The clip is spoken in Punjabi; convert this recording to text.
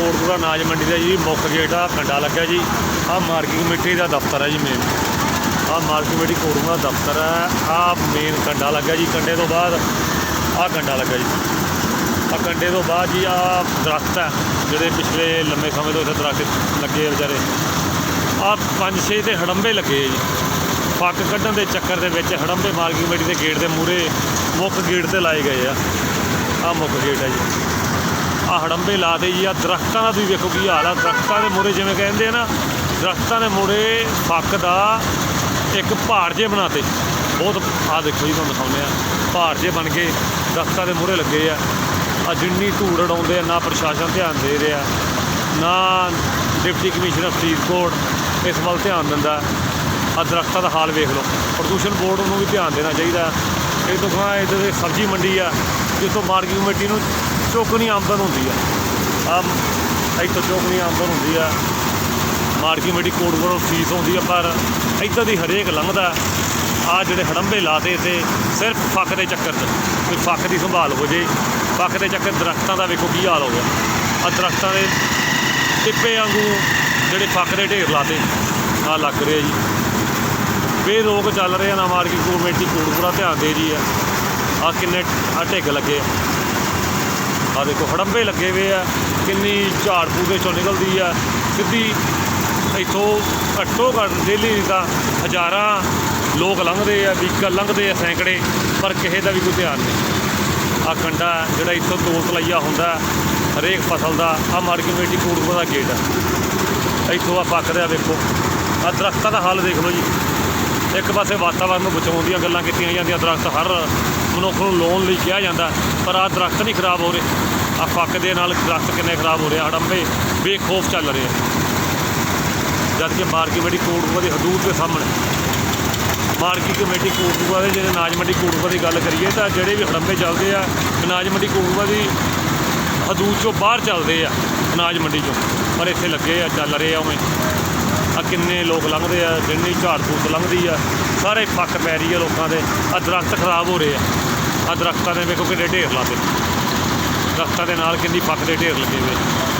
ਕੋਟਪੂਰਾ ਨਾਜ ਮੰਡੀ ਦਾ ਜੀ ਮੁੱਖ ਗੇਟ ਆ, ਕੰਡਾ ਲੱਗਾ ਜੀ। ਆ ਮਾਰਕੀਟ ਕਮੇਟੀ ਦਾ ਦਫ਼ਤਰ ਹੈ ਜੀ ਮੇਨ ਆ ਮਾਰਕੀਟ ਕਮੇਟੀ ਕੋਟਪੂਰਾ ਦਾ ਦਫ਼ਤਰ ਹੈ ਆ ਮੇਨ ਕੰਡਾ ਲੱਗਾ ਜੀ, ਕੰਡੇ ਤੋਂ ਬਾਅਦ ਆ ਕੰਡਾ ਲੱਗਾ ਜੀ। ਆ ਕੰਡੇ ਤੋਂ ਬਾਅਦ ਜੀ ਆ ਦਰਖਤ ਹੈ ਜਿਹੜੇ ਪਿਛਲੇ ਲੰਮੇ ਸਮੇਂ ਤੋਂ ਇੱਥੇ ਦਰਖਤ ਲੱਗੇ ਆ ਵਿਚਾਰੇ। ਆ ਪੰਜ ਛੇ ਤੇ ਹੜੰਬੇ ਲੱਗੇ ਜੀ। ਫੱਕ ਕੱਢਣ ਦੇ ਚੱਕਰ ਦੇ ਵਿੱਚ ਹੜੰਬੇ ਮਾਰਕੀਟ ਕਮੇਟੀ ਦੇ ਗੇਟ ਦੇ ਮੂਹਰੇ ਮੁੱਖ ਗੇਟ ਤੇ ਲਾਏ ਗਏ ਆ। ਆ ਮੁੱਖ ਗੇਟ ਹੈ ਜੀ। ਆ ਹੜੰਬੇ ਲਾ ਦੇ ਜੀ ਆ ਦਰਖਤਾਂ ਦਾ ਤੁਸੀਂ ਵੇਖੋ ਕੀ ਹਾਲ ਆ। ਦਰਖਤਾਂ ਦੇ ਮੂਹਰੇ ਜਿਵੇਂ ਕਹਿੰਦੇ ਆ ਨਾ, ਦਰਖਤਾਂ ਦੇ ਮੂਹਰੇ ਫੱਕ ਦਾ ਇੱਕ ਪਹਾੜ ਜੇ ਬਣਾਤੇ। ਬਹੁਤ ਆ ਦੇਖੋ ਜੀ, ਤੁਹਾਨੂੰ ਦਿਖਾਉਂਦੇ ਆ। ਪਹਾੜ ਜੇ ਬਣ ਕੇ ਦਰਖਤਾਂ ਦੇ ਮੂਹਰੇ ਲੱਗੇ ਆ। ਆ ਜਿੰਨੀ ਧੂੜ ਉਡਾਉਂਦੇ ਆ, ਨਾ ਪ੍ਰਸ਼ਾਸਨ ਧਿਆਨ ਦੇ ਰਿਹਾ। ਨਾ ਡਿਪਟੀ ਕਮਿਸ਼ਨਰ ਫਰੀਦਕੋਟ ਇਸ ਵੱਲ ਧਿਆਨ ਦਿੰਦਾ। ਆ ਦਰਖਤਾਂ ਦਾ ਹਾਲ ਵੇਖ ਲਓ। ਪ੍ਰਦੂਸ਼ਣ ਬੋਰਡ ਨੂੰ ਵੀ ਧਿਆਨ ਦੇਣਾ ਚਾਹੀਦਾ। ਇਹ ਤੋਂ ਗਾਂ ਇੱਧਰ ਸਬਜ਼ੀ ਮੰਡੀ ਆ, ਜਿੱਥੋਂ ਮਾਰਕੀਟ ਕਮੇਟੀ ਨੂੰ ਚੌਕਨੀ ਆਮਦਨ ਹੁੰਦੀ ਆ। ਆ ਇੱਥੋਂ ਚੌਕਨੀ ਆਮਦਨ ਹੁੰਦੀ ਆ। ਮਾਰਕੀਟ ਕਮੇਟੀ ਕੋਡ ਵੱਲੋਂ ਫੀਸ ਹੁੰਦੀ ਆ, ਪਰ ਇੱਧਰ ਦੀ ਹਰੇਕ ਲੰਘਦਾ। ਆ ਜਿਹੜੇ ਹੜੰਬੇ ਲਾਤੇ ਤੇ ਸਿਰਫ ਫੱਕ ਦੇ ਚੱਕਰ 'ਚ ਕੋਈ ਫੱਕ ਦੀ ਸੰਭਾਲ ਹੋ ਜੇ ਫੱਕ ਦੇ ਚੱਕਰ ਦਰਖਤਾਂ ਦਾ ਵੇਖੋ ਕੀ ਹਾਲ ਹੋ ਗਿਆ। ਆ ਦਰਖਤਾਂ ਦੇ ਟਿੱਪੇ ਵਾਂਗੂ ਜਿਹੜੇ ਫੱਕ ਦੇ ਢੇਰ ਲਾਤੇ, ਆ ਲੱਗ ਰਿਹਾ ਜੀ। ਵੇ ਲੋਕ ਚੱਲ ਰਹੇ ਆ ਨਾ ਮਾਰਕੀਟ ਕਮੇਟੀ ਕੋਟਪੂਰਾ ਧਿਆਨ ਦੇ ਰਹੀ ਆ। ਆ ਕਿੰਨੇ, ਆ ਢਿੱਗ ਲੱਗੇ ਆ। ਆ ਦੇਖੋ, ਹੜੰਬੇ ਲੱਗੇ ਹੋਏ ਆ। ਕਿੰਨੀ ਝਾੜ ਪੂਰੇ ਚੋਂ ਨਿਕਲਦੀ ਆ। ਸਿੱਧੀ ਇੱਥੋਂ ਘੱਟੋ ਘੱਟ ਡੇਲੀ ਦਾ ਹਜ਼ਾਰਾਂ ਲੋਕ ਲੰਘਦੇ ਆ, ਵਹੀਕਲ ਲੰਘਦੇ ਆ ਸੈਂਕੜੇ, ਪਰ ਕਿਸੇ ਦਾ ਵੀ ਕੋਈ ਧਿਆਨ ਨਹੀਂ। ਆ ਕੰਡਾ ਜਿਹੜਾ ਇੱਥੋਂ ਤੋਲ ਤਲਈਆ ਹੁੰਦਾ, ਹਰੇਕ ਫਸਲ ਦਾ ਆ ਮਾਰਕੀਟ ਕਮੇਟੀ ਕੋਟਪੂਰਾ ਦਾ ਗੇਟ ਆ। ਇੱਥੋਂ ਆ ਪੱਕ ਰਿਹਾ ਵੇਖੋ ਆ ਦਰਖਤਾਂ ਦਾ ਹਾਲ ਦੇਖ ਲਓ ਜੀ। ਇੱਕ ਪਾਸੇ ਵਾਤਾਵਰਨ ਨੂੰ ਬਚਾਉਣ ਦੀਆਂ ਗੱਲਾਂ ਕੀਤੀਆਂ ਜਾਂਦੀਆਂ, ਦਰਖਤ ਹਰ ਮਨੁੱਖ ਨੂੰ ਲੋਨ ਲਈ ਕਿਹਾ ਜਾਂਦਾ, ਪਰ ਆ ਦਰਖਤ ਨਹੀਂ ਖਰਾਬ ਹੋ ਰਹੇ। ਆ ਫੱਕ ਦੇ ਨਾਲ ਦਰਖਤ ਕਿੰਨੇ ਖਰਾਬ ਹੋ ਰਹੇ ਆ, ਹੜੰਬੇ ਬੇਖੌਫ ਚੱਲ ਰਹੇ ਆ। ਜਦ ਕਿ ਮਾਰਕੀਟ ਕਮੇਟੀ ਕੋਟਪੂਰਾ ਦੀ ਹਦੂਦ ਦੇ ਸਾਹਮਣੇ। ਮਾਰਕੀਟ ਕਮੇਟੀ ਕੋਟਪੂਰਾ ਦੇ ਜਿਹੜੇ ਅਨਾਜ ਮੰਡੀ ਕੋਟਪੂਰਾ ਦੀ ਗੱਲ ਕਰੀਏ ਤਾਂ ਜਿਹੜੇ ਵੀ ਹੜੰਬੇ ਚੱਲਦੇ ਆ, ਅਨਾਜ ਮੰਡੀ ਕੋਟਪੂਰਾ ਦੀ ਹਦੂਦ ਚੋਂ ਬਾਹਰ ਚੱਲਦੇ ਆ, ਅਨਾਜ ਮੰਡੀ ਚੋਂ। ਪਰ ਇੱਥੇ ਲੱਗੇ ਆ, ਚੱਲ ਰਹੇ ਆ ਉਵੇਂ। ਆ ਕਿੰਨੇ ਲੋਕ ਲੰਘਦੇ ਆ, ਜਿੰਨੀ ਝਾੜ ਫੂਸ ਲੰਘਦੀ ਆ, ਸਾਰੇ ਫੱਕ ਪੈ ਰਹੀ ਆ ਲੋਕਾਂ ਦੇ। ਆ ਦਰਖਤ ਖਰਾਬ ਹੋ ਰਹੇ ਆ। ਆ ਦਰਖਤਾਂ ਦੇ ਵੇਖੋ ਕਿੰਨੇ ਢੇਰ ਲਾਤੇ। ਦਰਖਤਾਂ ਦੇ ਨਾਲ ਕਿੰਨੀ ਫੱਕ ਦੇ ਢੇਰ ਲੱਗੇ ਹੋਏ।